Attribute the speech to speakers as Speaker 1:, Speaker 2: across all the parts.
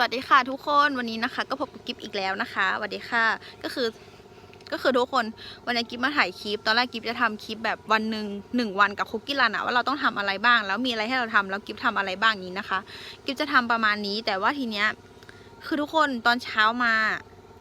Speaker 1: วัสดีค่ะทุกคนวันนี้นะคะ ก็พบกับกิฟอีกแล้วนะคะสวัสดีค่ะก็คือก็คือทุกคนวันนี้กิฟมาถ่ายคลิป ตอนแรกกิฟจะทำคลิปแบบวันหนึ่งหนึ่งวันกับคุกกี้รันอะว่าเราต้องทำอะไรบ้าง แล้วมีอะไรให้เราทำแล้วกิฟทำอะไรบ้างนี้นะคะ กิฟจะทำประมาณนี้ แต่ว่าทีเนี้ยคือทุกคนตอนเช้ามา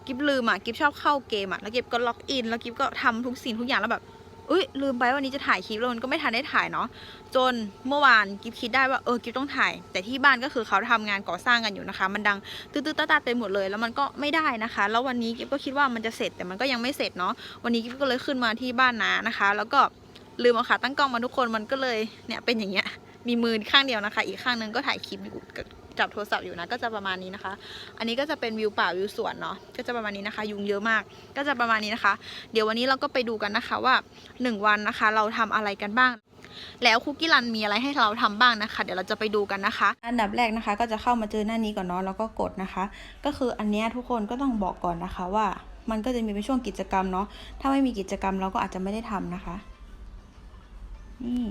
Speaker 1: กิฟลืมอะกิฟชอบเข้าเกมอะแล้วกิฟก็ล็อกอิน แล้วกิฟก็ทำทุกสิ่งทุกอย่างแล้วแบบ อุ้ยลืมไปวันนี้จะถ่ายคลิปแล้วมันก็ไม่ทันได้ถ่ายเนาะจนเมื่อวานกิฟคิดได้ว่าเออกิฟต้องถ่าย แต่ที่บ้านก็คือเขาทำงานก่อสร้างกันอยู่นะคะ มันดังตื้อๆตาๆเต็มหมดเลย แล้วมันก็ไม่ได้นะคะ แล้ววันนี้กิฟก็คิดว่ามันจะเสร็จแต่มันก็ยังไม่เสร็จเนาะวันนี้กิฟก็เลยขึ้นมาที่บ้านนานะคะ แล้วก็ลืมเอาขาตั้งกล้องมาทุกคนมันก็เลยเนี่ยเป็นอย่างเงี้ยมีมือข้างเดียวนะคะ อีกข้างนึงก็ถ่ายคลิปอยู่ จับโทรศัพท์อยู่นะก็จะประมาณนี้นะคะ อันนี้ก็จะเป็นวิวป่าวิวสวนเนาะก็จะประมาณนี้นะคะ ยุงเยอะมาก ก็จะประมาณนี้นะคะ เดี๋ยววันนี้เราก็ไปดูกันนะคะว่าหนึ่งวันนะคะ เราทำอะไรกันบ้างแล้วคุกกี้รันมีอะไรให้เราทำบ้างนะคะ เดี๋ยวเราจะไปดูกันนะคะ อันดับแรกนะคะ ก็จะเข้ามาเจอหน้านี้ก่อนเนาะแล้วก็กดนะคะ ก็คืออันเนี้ยทุกคนก็ต้องบอกก่อนนะคะว่า มันก็จะมีเป็นช่วงกิจกรรมเนาะถ้าไม่มีกิจกรรมเราก็อาจจะไม่ได้ทำนะคะ นี่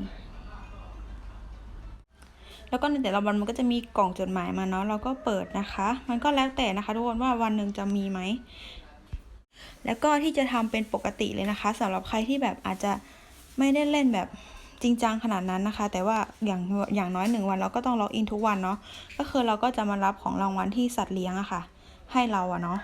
Speaker 1: แล้วก็ในแต่ละวันมันก็จะมีกล่องจดหมายมาเนาะเราก็เปิดนะคะ มันก็แล้วแต่นะคะทุกคนว่าวันหนึ่งจะมีไหมแล้วก็ที่จะทำเป็นปกติเลยนะคะสำหรับใครที่แบบอาจจะไม่ได้เล่นแบบจริงจังขนาดนั้นนะคะ แต่ว่าอย่างอย่างน้อยหนึ่งวันเราก็ต้องล็อกอินทุกวันเนาะก็คือเราก็จะมารับของรางวัลที่สัตว์เลี้ยงอะค่ะ ให้เราอะเนาะ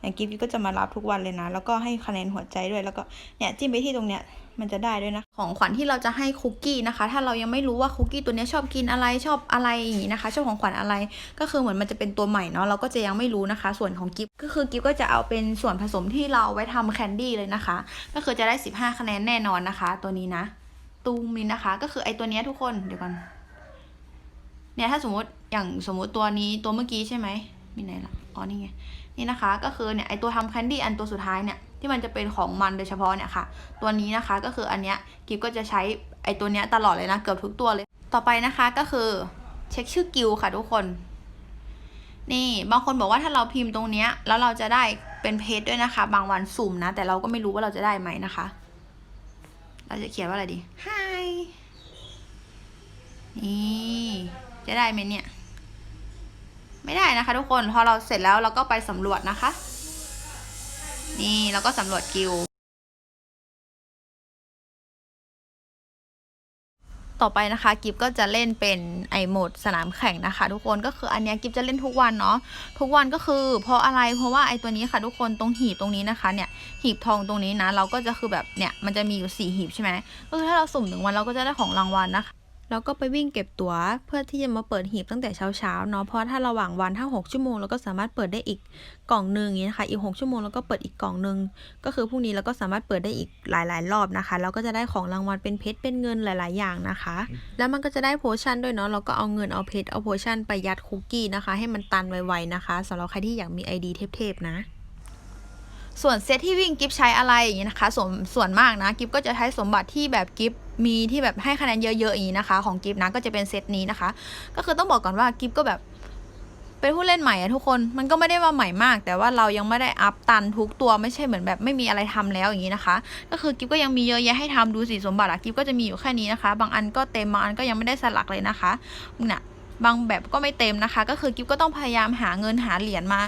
Speaker 1: อย่างกิฟต์ก็จะมารับทุกวันเลยนะ แล้วก็ให้คะแนนหัวใจด้วย แล้วก็เนี่ยจิ้มไปที่ตรงเนี้ยมันจะได้ด้วยนะ ของขวัญที่เราจะให้คุกกี้นะคะ ถ้าเรายังไม่รู้ว่าคุกกี้ตัวนี้ชอบกินอะไรชอบอะไรอย่างนี้นะคะชอบของขวัญอะไรก็คือเหมือนมันจะเป็นตัวใหม่เนาะเราก็จะยังไม่รู้นะคะ ส่วนของกิฟก็คือกิฟก็จะเอาเป็นส่วนผสมที่เราไว้ทำแคนดี้เลยนะคะ ก็คือจะได้ 15 คะแนนแน่นอนนะคะ ตัวนี้นะตูมนี้นะคะ ก็คือไอตัวนี้ทุกคนเดี๋ยวก่อนเนี่ยถ้าสมมติอย่างสมมติตัวนี้ตัวเมื่อกี้ใช่ไหมมีไหนล่ะ อ๋อนี่ไงนี่นะคะก็คือเนี่ยไอตัวทำแคนดี้อันตัวสุดท้ายเนี่ยที่มันจะเป็นของมันโดยเฉพาะเนี่ยค่ะ ตัวนี้นะคะก็คืออันเนี้ยกิฟก็จะใช้ไอตัวเนี้ยตลอดเลยนะเกือบทุกตัวเลย ต่อไปนะคะก็คือเช็คชื่อกิลค่ะทุกคน นี่บางคนบอกว่าถ้าเราพิมพ์ตรงเนี้ยแล้วเราจะได้เป็นเพจด้วยนะคะ บางวันสุ่มนะ แต่เราก็ไม่รู้ว่าเราจะได้ไหมนะคะ เราจะเขียนว่าอะไรดี Hi นี่จะได้ไหมเนี่ย ไม่ได้นะคะ ทุกคนพอเราเสร็จแล้วเราก็ไปสำรวจนะคะ นี่เราก็สำรวจกิลด์ต่อไปนะคะกิฟก็จะเล่นเป็นไอโหมดสนามแข่งนะคะ ทุกคนก็คืออันเนี้ยกิฟจะเล่นทุกวันเนาะทุกวันก็คือเพราะอะไรเพราะว่าไอตัวนี้ค่ะทุกคนตรงหีบตรงนี้นะคะเนี่ยหีบทองตรงนี้นะ เราก็จะคือแบบเนี่ยมันจะมีอยู่สี่หีบใช่ไหมก็คือถ้าเราสุ่มหนึ่งวันเราก็จะได้ของรางวัลนะคะ แล้วก็ไปวิ่งเก็บตั๋วเพื่อที่จะมาเปิดหีบตั้งแต่เช้าๆเนาะเพราะถ้าระหว่างวันถ้า 6 ชั่วโมงเราก็สามารถเปิดได้อีกกล่องหนึ่งอย่างนี้นะคะอีก 6 ชั่วโมงแล้วก็เปิดอีกกล่องหนึ่งก็คือพรุ่งนี้เราก็สามารถเปิดได้อีกหลาย ๆ รอบนะคะแล้วก็จะได้ของรางวัลเป็นเพชรเป็นเงินหลาย ๆ อย่างนะคะ แล้วมันก็จะได้โพชั่นด้วยเนาะเราก็เอาเงินเอาเพชรเอาโพชั่นไปยัดคุกกี้นะคะ ให้มันตันไวๆนะคะสำหรับใครที่อยากมี ID เทพๆนะ ส่วนเซตที่วิ่งกิฟใช้อะไรอย่างนี้นะคะส่วนส่วนมากนะกิฟก็จะใช้สมบัติที่แบบกิฟมีที่แบบให้คะแนนเยอะๆอย่างนี้นะคะ ของกิฟนะก็จะเป็นเซตนี้นะคะ ก็คือต้องบอกก่อนว่ากิฟก็แบบเป็นผู้เล่นใหม่อะทุกคนมันก็ไม่ได้ว่าใหม่มาก แต่ว่าเรายังไม่ได้อัพตันทุกตัวไม่ใช่เหมือนแบบไม่มีอะไรทำแล้วอย่างนี้นะคะ ก็คือกิฟก็ยังมีเยอะแยะให้ทำดูสิสมบัติอะกิฟก็จะมีอยู่แค่นี้นะคะ บางอันก็เต็มบางอันก็ยังไม่ได้สลักเลยนะคะเนี่ยบางแบบก็ไม่เต็มนะคะ ก็คือกิฟก็ต้องพยายามหาเงินหาเหรียญมา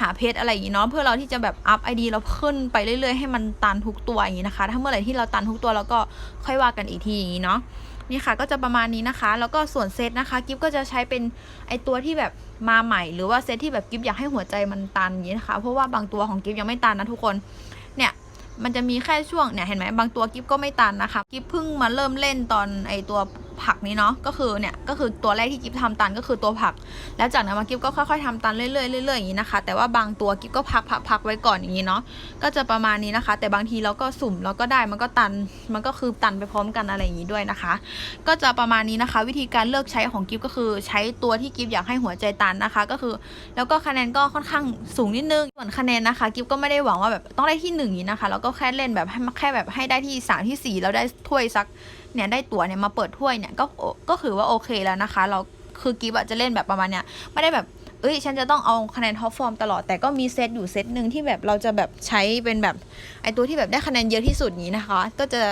Speaker 1: หาเพจอะไรอย่างนี้เนาะเพื่อเราที่จะแบบอัพไอดีเราขึ้นไปเรื่อยๆให้มันตันทุกตัวอย่างนี้นะคะ ถ้าเมื่อไหร่ที่เราตันทุกตัวเราก็ค่อยว่ากันอีกทีอย่างนี้เนาะนี่ค่ะก็จะประมาณนี้นะคะ แล้วก็ส่วนเซตนะคะกิฟก็จะใช้เป็นไอตัวที่แบบมาใหม่ หรือว่าเซตที่แบบกิฟอยากให้หัวใจมันตันอย่างนี้นะคะ เพราะว่าบางตัวของกิฟยังไม่ตันนะทุกคนเนี่ยมันจะมีแค่ช่วงเนี่ยเห็นไหมบางตัวกิฟก็ไม่ตันนะคะกิฟเพิ่งมาเริ่มเล่นตอนไอตัว ผักนี้เนาะก็คือเนี่ยก็คือตัวแรกที่กิฟทำตันก็คือตัวผัก แล้วจากนั้นมากิฟก็ค่อยๆทำตันเรื่อยๆเรื่อยๆอย่างนี้นะคะ แต่ว่าบางตัวกิฟก็พักพักพักไว้ก่อนอย่างนี้เนาะก็จะประมาณนี้นะคะ แต่บางทีเราก็สุ่มเราก็ได้มันก็ตันมันก็คือตันไปพร้อมกันอะไรอย่างนี้ด้วยนะคะ ก็จะประมาณนี้นะคะ วิธีการเลือกใช้ของกิฟก็คือใช้ตัวที่กิฟอยากให้หัวใจตันนะคะ ก็คือ แล้วก็คะแนนก็ค่อนข้างสูงนิดนึงส่วนคะแนนนะคะกิฟก็ไม่ได้หวังว่าแบบต้องได้ที่หนึ่งอย่างนี้นะคะแล้วก็แค่เล่นแบบให้แค่แบบให้ได้ที่สามที่สี่แล้วได้ถ้วยสักเนี่ยได้ตั๋วเนี่ยมาเปิดถ้วยเนี่ยก็ก็คือว่าโอเคแล้วนะคะ เราคือกิฟอะจะเล่นแบบประมาณเนี้ยไม่ได้แบบเอ้ยฉันจะต้องเอาคะแนนท็อปฟอร์มตลอดแต่ก็มีเซตอยู่เซตหนึ่งที่แบบเราจะแบบใช้เป็นแบบไอตัวที่แบบได้คะแนนเยอะที่สุดนี้นะคะ ก็จะ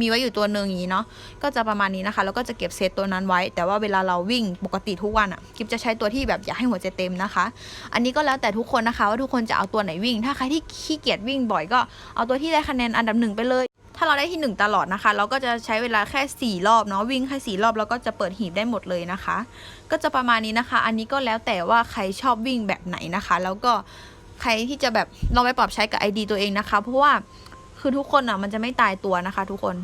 Speaker 1: มีไว้อยู่ตัวหนึ่งอย่างนี้เนาะก็จะประมาณนี้นะคะ แล้วก็จะเก็บเซตตัวนั้นไว้ แต่ว่าเวลาเราวิ่งปกติทุกวันอะกิฟจะใช้ตัวที่แบบอยากให้หัวใจเต็มนะคะ อันนี้ก็แล้วแต่ทุกคนนะคะ ว่าทุกคนจะเอาตัวไหนวิ่ง ถ้าใครที่ขี้เกียจวิ่งบ่อยก็เอาตัวที่ได้คะแนนอันดับหนึ่งไปเลย ถ้าเราได้ที่หนึ่งตลอดนะคะ เราก็จะใช้เวลาแค่สี่รอบเนาะวิ่งแค่สี่รอบแล้วก็จะเปิดหีบได้หมดเลยนะคะ ก็จะประมาณนี้นะคะ อันนี้ก็แล้วแต่ว่าใครชอบวิ่งแบบไหนนะคะ แล้วก็ใครที่จะแบบลองไปปรับใช้กับ ID ตัวเองนะคะ เพราะว่าคือทุกคนอะมันจะไม่ตายตัวนะคะ ทุกคน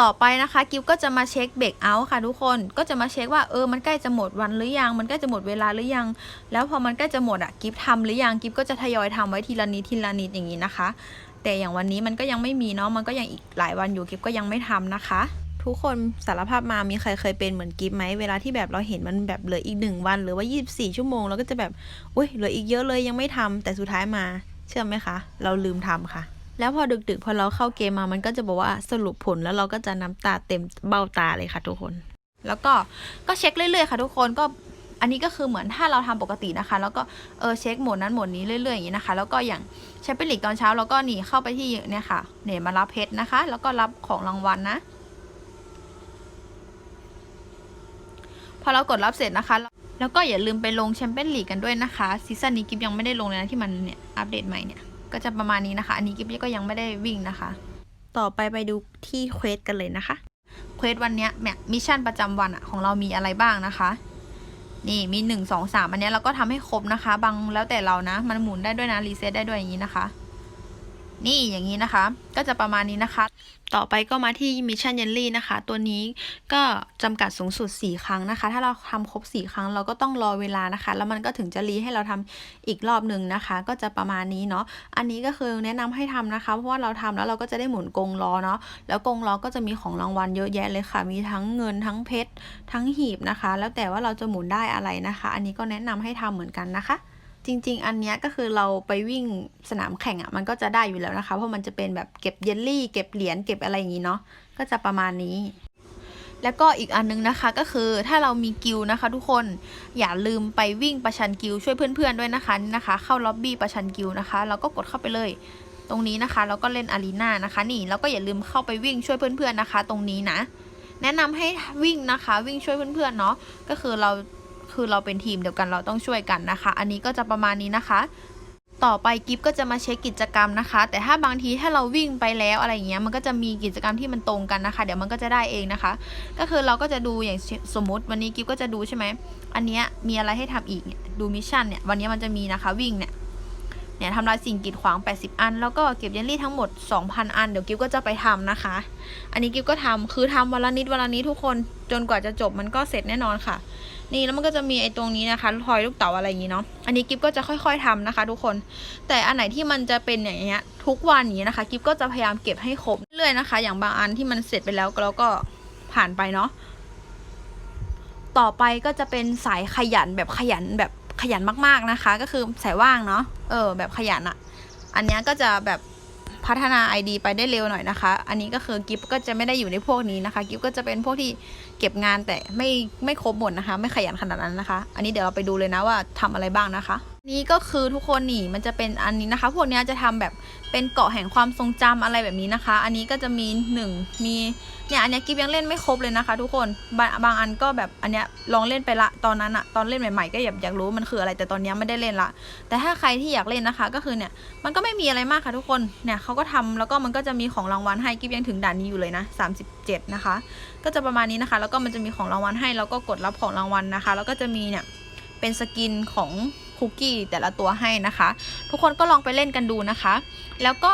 Speaker 1: ต่อไปนะคะกิฟก็จะมาเช็คเบรกเอาท์ค่ะทุกคนก็จะมาเช็คว่าเออมันใกล้จะหมดวันหรือยัง มันใกล้จะหมดเวลาหรือยัง แล้วพอมันใกล้จะหมดอะกิฟทำหรือยังกิฟก็จะทยอยทำไว้ทีละนิดทีละนิดอย่างนี้นะคะแต่อย่างวันนี้มันก็ยังไม่มีเนาะมันก็ยังอีกหลายวันอยู่กิฟก็ยังไม่ทำนะคะ ทุกคนสารภาพมามีใครเคยเป็นเหมือนกิฟไหมเวลาที่แบบเราเห็นมันแบบเหลืออีกหนึ่งวันหรือว่า 24 ชั่วโมงเราก็จะแบบอุ้ยเหลืออีกเยอะเลยยังไม่ทำแต่สุดท้ายมา เชื่อไหมคะ เราลืมทำค่ะแล้วพอดึกๆ พอเราเข้าเกมมามันก็จะบอกว่าสรุปผลแล้วเราก็จะน้ำตาเต็มเบ้าตาเลยค่ะทุกคน แล้วก็ก็เช็คเรื่อยๆ ค่ะทุกคนก็ อันนี้ก็คือเหมือนถ้าเราทำปกตินะคะ แล้วก็เออเช็คโหมดนั้นโหมดนี้เรื่อยๆอย่างนี้นะคะ แล้วก็อย่างแชมเปี้ยนลีกตอนเช้าเราก็นี่เข้าไปที่เนี่ยค่ะเนี่ยมารับเพชรนะคะ แล้วก็รับของรางวัลนะ พอเรากดรับเสร็จนะคะ แล้วก็อย่าลืมไปลงแชมเปี้ยนลีกกันด้วยนะคะซีซั่นนี้กิฟยังไม่ได้ลงเลยนะที่มันเนี่ยอัปเดตใหม่เนี่ยก็จะประมาณนี้นะคะ อันนี้กิฟก็ยังไม่ได้วิ่งนะคะ ต่อไปไปดูที่เควสกันเลยนะคะเควสวันเนี้ยเนี่ยมิชชั่นประจำวันอะของเรามีอะไรบ้างนะคะ นี่มีหนึ่งสองสามอันนี้เราก็ทำให้ครบนะคะ บางแล้วแต่เรานะ มันหมุนได้ด้วยนะ รีเซ็ตได้ด้วยอย่างนี้นะคะ นี่อย่างนี้นะคะ ก็จะประมาณนี้นะคะ ต่อไปก็มาที่มิชชั่นเยลลี่นะคะ ตัวนี้ก็จำกัดสูงสุด 4 ครั้งนะคะ ถ้าเราทำครบ 4 ครั้งเราก็ต้องรอเวลานะคะ แล้วมันก็ถึงจะรีให้เราทำอีกรอบหนึ่งนะคะ ก็จะประมาณนี้เนาะ อันนี้ก็คือแนะนำให้ทำนะคะ เพราะว่าเราทำแล้วเราก็จะได้หมุนกงล้อเนาะ แล้วกงล้อก็จะมีของรางวัลเยอะแยะเลยค่ะ มีทั้งเงินทั้งเพชรทั้งหีบนะคะ แล้วแต่ว่าเราจะหมุนได้อะไรนะคะ อันนี้ก็แนะนำให้ทำเหมือนกันนะคะ จริง ๆ อันเนี้ยก็คือเราไปวิ่งสนามแข่งอะ่ะมันก็จะได้อยู่แล้วนะคะ เพราะมันจะเป็นแบบเก็บเยลลี่ เก็บเหรียญเก็บอะไรอย่างนี้เนาะก็จะประมาณนี้ แล้วก็อีกอันนึงนะคะก็คือถ้าเรามีกิลนะคะ ทุกคนอย่าลืมไปวิ่งประชันกิลช่วยเพื่อนๆด้วยนะคะนี่นะคะ เข้าล็อบบี้ประชันกิลนะคะเราก็กดเข้าไปเลยตรงนี้นะคะแล้วก็เล่นอารีนานะคะ นี่แล้วก็อย่าลืมเข้าไปวิ่งช่วยเพื่อนๆนะคะ ตรงนี้นะ แนะนำให้วิ่งนะคะ วิ่งช่วยเพื่อนๆเนาะก็คือเรา คือเราเป็นทีมเดียวกันเราต้องช่วยกันนะคะ อันนี้ก็จะประมาณนี้นะคะ ต่อไปกิฟก็จะมาเช็คกิจกรรมนะคะ แต่ถ้าบางทีถ้าเราวิ่งไปแล้วอะไรอย่างเงี้ยมันก็จะมีกิจกรรมที่มันตรงกันนะคะ เดี๋ยวมันก็จะได้เองนะคะ ก็คือเราก็จะดูอย่างสมมติวันนี้กิฟก็จะดูใช่ไหมอันเนี้ยมีอะไรให้ทำอีกเนี่ยดูมิชชั่นเนี่ยวันนี้มันจะมีนะคะวิ่งเนี่ยเนี่ยทำลายสิ่งกีดขวาง 80 อัน แล้วก็เก็บเยลลี่ทั้งหมด 2,000 อัน เดี๋ยวกิฟก็จะไปทำนะคะ อันนี้กิฟก็ทำคือทำวันละนิดวันละนิดทุกคน จนกว่าจะจบมันก็เสร็จแน่นอนค่ะ นี่แล้วมันก็จะมีไอ้ตรงนี้นะคะทอยลูกเต๋าอะไรอย่างนี้เนาะอันนี้กิฟก็จะค่อยๆทำนะคะ ทุกคน แต่อันไหนที่มันจะเป็นอย่างเงี้ยทุกวันอย่างนี้นะคะกิฟก็จะพยายามเก็บให้ครบเรื่อยๆนะคะ อย่างบางอันที่มันเสร็จไปแล้วเราก็ผ่านไปเนาะต่อไปก็จะเป็นสายขยันแบบขยันแบบขยันมากๆนะคะ ก็คือสายว่างเนาะเออ แบบขยันอะอันเนี้ยก็จะแบบ พัฒนา ID ไปได้เร็วหน่อยนะคะ อันนี้ก็คือกิฟก็จะไม่ได้อยู่ในพวกนี้นะคะ กิฟก็จะเป็นพวกที่เก็บงานแต่ไม่ไม่ครบหมดนะคะ ไม่ขยันขนาดนั้นนะคะ อันนี้เดี๋ยวเราไปดูเลยนะว่าทำอะไรบ้างนะคะ นี่ก็คือทุกคนนี่มันจะเป็นอันนี้นะคะ พวกนี้จะทำแบบเป็นเกาะแห่งความทรงจำอะไรแบบนี้นะคะ อันนี้ก็จะมีหนึ่งมีเนี่ยอันนี้กิฟยังเล่นไม่ครบเลยนะคะ ทุกคนบางบางอันก็แบบอันเนี้ยลองเล่นไปละตอนนั้นอะตอนเล่นใหม่ๆ ก็อยากอยากรู้มันคืออะไรแต่ตอนนี้ไม่ได้เล่นละ แต่ถ้าใครที่อยากเล่นนะคะ ก็คือเนี่ยมันก็ไม่มีอะไรมากค่ะทุกคนเนี่ยเขาก็ทำแล้วก็มันก็จะมีของรางวัลให้กิฟยังถึงด่านนี้อยู่เลยนะ37 นะคะ ก็จะประมาณนี้นะคะ แล้วก็มันจะมีของรางวัลให้แล้วก็กดรับของรางวัลนะคะ แล้วก็จะมีเนี่ย เป็นสกินของคุกกี้แต่ละตัวให้นะคะ ทุกคนก็ลองไปเล่นกันดูนะคะ แล้วก็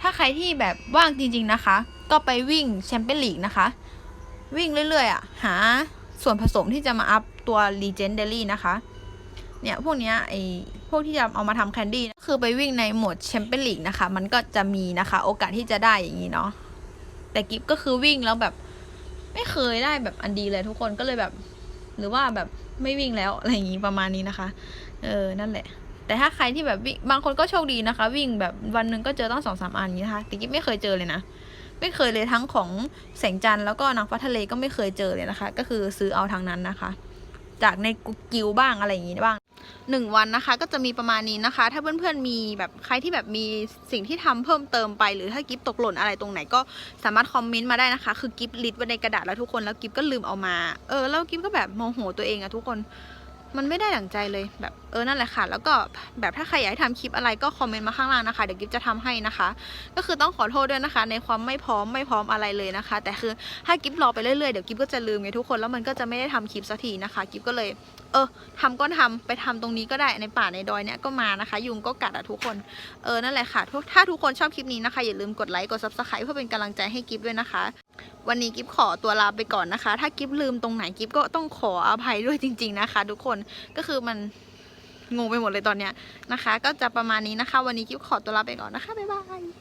Speaker 1: ถ้าใครที่แบบว่างจริงๆนะคะ ก็ไปวิ่งแชมเปี้ยนลีกนะคะ วิ่งเรื่อยๆอะหาส่วนผสมที่จะมาอัพตัว Legendary นะคะ เนี่ย พวกเนี้ยไอพวกที่จะเอามาทำแคนดี้คือไปวิ่งในโหมดแชมเปี้ยนลีกนะคะ มันก็จะมีนะคะ โอกาสที่จะได้อย่างนี้เนาะแต่กิฟก็คือวิ่งแล้วแบบ ไม่เคยได้แบบอันดีเลยทุกคนก็เลยแบบ หรือว่าแบบ ไม่วิ่งแล้วอะไรอย่างนี้ประมาณนี้นะคะ เออนั่นแหละ แต่ถ้าใครที่แบบวิ่งบางคนก็โชคดีนะคะ วิ่งแบบวันหนึ่งก็เจอต้องสองสามอันอย่างนี้นะคะแต่กิ๊บไม่เคยเจอเลยนะไม่เคยเลยทั้งของแสงจันทร์แล้วก็นางฟ้าทะเลก็ไม่เคยเจอเลยนะคะ ก็คือซื้อเอาทางนั้นนะคะ จากในกิวบ้างอะไรอย่างนี้บ้าง หนึ่งวันนะคะ ก็จะมีประมาณนี้นะคะ ถ้าเพื่อนๆมีแบบใครที่แบบมีสิ่งที่ทำเพิ่มเติมไป หรือถ้ากิฟตกหล่นอะไรตรงไหนก็สามารถคอมเมนต์มาได้นะคะ คือกิฟลิสต์ไว้ในกระดาษแล้วทุกคนแล้วกิฟก็ลืมเอามา เออแล้วกิฟก็แบบโมโหตัวเองอะทุกคน มันไม่ได้ดั่งใจเลยแบบเออนั่นแหละค่ะ แล้วก็แบบถ้าใครอยากให้ทำคลิปอะไรก็คอมเมนต์มาข้างล่างนะคะเดี๋ยวกิฟจะทำให้นะคะ ก็คือต้องขอโทษด้วยนะคะ ในความไม่พร้อมไม่พร้อมอะไรเลยนะคะ แต่คือถ้ากิฟรอไปเรื่อยๆเดี๋ยวกิฟก็จะลืมไงทุกคนแล้วมันก็จะไม่ได้ทำคลิปสักทีนะคะกิฟก็เลย เออทำก็ทำไปทำตรงนี้ก็ได้ในป่าในดอยเนี่ยก็มานะคะ ยุงก็กัดอะทุกคนเออนั่นแหละค่ะถ้าทุกคนชอบคลิปนี้นะคะอย่าลืมกดไลค์กดซับสไครต์เพื่อเป็นกำลังใจให้กิฟด้วยนะคะ วันนี้กิฟขอตัวลาไปก่อนนะคะ ถ้ากิฟลืมตรงไหนกิฟก็ต้องขออภัยด้วยจริง ๆนะคะ ทุกคนก็คือมันงงไปหมดเลยตอนเนี้ยนะคะ ก็จะประมาณนี้นะคะ วันนี้กิฟขอตัวลาไปก่อนนะคะบ๊ายบาย